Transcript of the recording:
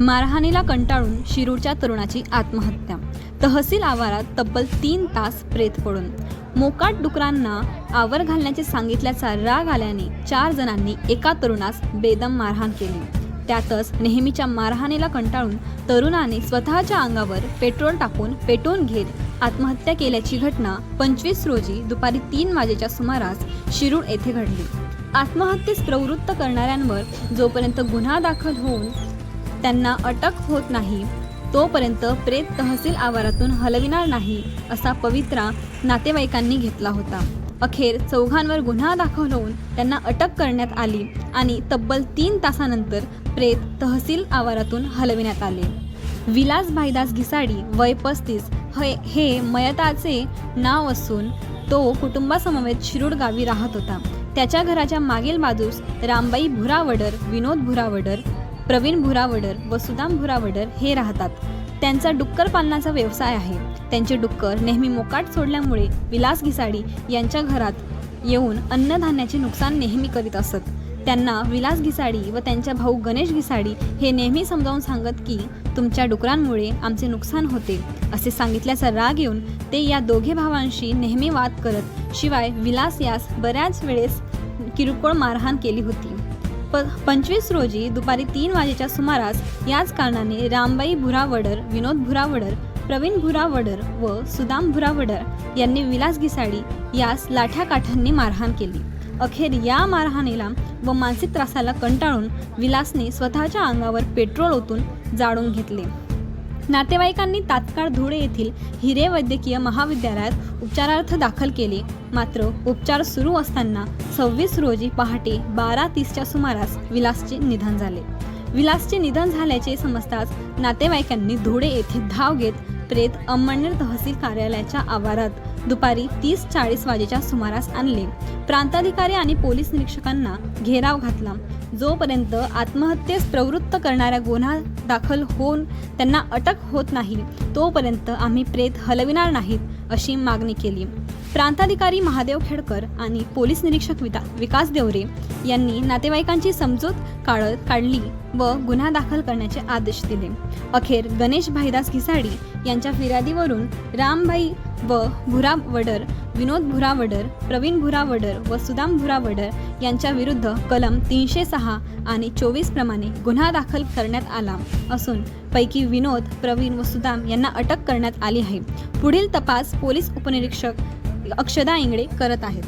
मारहाणीला कंटाळून शिरूरच्या तरुणाची आत्महत्या. तहसील आवारात तब्बल तीन तास प्रेत पडून. मोकाट डुकरांना आवर घालण्याचे सांगितल्याचा राग आल्याने चार जणांनी एका तरुणास बेदम मारहाण केली. त्यातच नेहमीच्या मारहाणीला कंटाळून तरुणाने स्वतःच्या अंगावर पेट्रोल टाकून पेटवून घेत आत्महत्या केल्याची घटना पंचवीस रोजी दुपारी तीन वाजेच्या सुमारास शिरूर येथे घडली. आत्महत्येस प्रवृत्त करणाऱ्यांवर जोपर्यंत गुन्हा दाखल होऊन त्यांना अटक होत नाही. तोपर्यंत प्रेत तहसील आवारातून हलविणार नाही असा पवित्रा नातेवाईकांनी घेतला होता. अखेर चौघांवर गुन्हा दाखल होऊन त्यांना अटक करण्यात आली आणि तब्बल तीन तासानंतर प्रेत तहसील आवारातून हलविण्यात आले. विलास भाईदास घिसाडी वय पस्तीस हे हे मयताचे नाव असून तो कुटुंबासमवेत शिरूड गावी राहत होता. त्याच्या घराच्या मागील बाजूस रामबाई भुरावडर विनोद भुरावडर प्रवीण भुरावडर व सुदाम भुरावडर हे राहतात. त्यांचा डुक्कर पालनाचा व्यवसाय आहे. त्यांचे डुक्कर नेहमी मोकाट सोडल्यामुळे विलास घिसाडी यांच्या घरात येऊन अन्नधान्याचे नुकसान नेहमी करीत असत. त्यांना विलास घिसाडी व त्यांच्या भाऊ गणेश घिसाडी हे नेहमी समजावून सांगत की तुमच्या डुकरांमुळे आमचे नुकसान होते. असे सांगितल्याचा राग येऊन ते या दोघे भावांशी नेहमी वाद करत शिवाय विलास यास बऱ्याच वेळेस किरकोळ मारहाण केली होती. प पंचवीस रोजी दुपारी तीन वाजेच्या सुमारास याच कारणाने रामबाई भुरावडर विनोद भुरावडर प्रवीण भुरावडर व सुदाम भुरावडर यांनी विलास घिसाडी यास लाठ्या काठांनी मारहाण केली. अखेर या मारहाणीला व मानसिक त्रासाला कंटाळून विलासने स्वतःच्या अंगावर पेट्रोल ओतून जाळून घेतले. नातेवाईकांनी तात्काळ धुळे येथील हिरे वैद्यकीय महाविद्यालयात उपचारार्थ दाखल केले. मात्र उपचार सुरू असताना सव्वीस रोजी पहाटे बारा तीसच्या सुमारास विलासचे निधन झाले. विलासचे निधन झाल्याचे समजताच नातेवाईकांनी धुळे येथे धाव घेत प्रेत अंमळनेर तहसील कार्यालयाच्या आवारात दुपारी तीस चाळीस वाजेच्या सुमारास आणले. प्रांताधिकारी आणि पोलीस निरीक्षकांना घेराव घातला. जोपर्यंत आत्महत्येस प्रवृत्त करणाऱ्या गुन्हा दाखल होऊन त्यांना अटक होत नाही तोपर्यंत आम्ही प्रेत हलविणार नाहीत अशी मागणी केली. प्रांताधिकारी महादेव खेडकर आणि पोलीस निरीक्षक विकास देवरे यांनी नातेवाईकांची समजूत काढत काढली व गुन्हा दाखल करण्याचे आदेश दिले. अखेर गणेश भाईदास घिसाडी यांच्या फिर्यादीवरून रामभाई व भुरावडर विनोद भुरावडर प्रवीण भुरावडर व सुदाम भुरावडर यांच्या विरुद्ध कलम तीनशे सहा आणि चोवीस प्रमाणे गुन्हा दाखल करण्यात आला असून पैकी विनोद प्रवीण व सुदाम यांना अटक करण्यात आली आहे. पुढील तपास पोलीस उपनिरीक्षक अक्षदा इंगळे करत आहेत.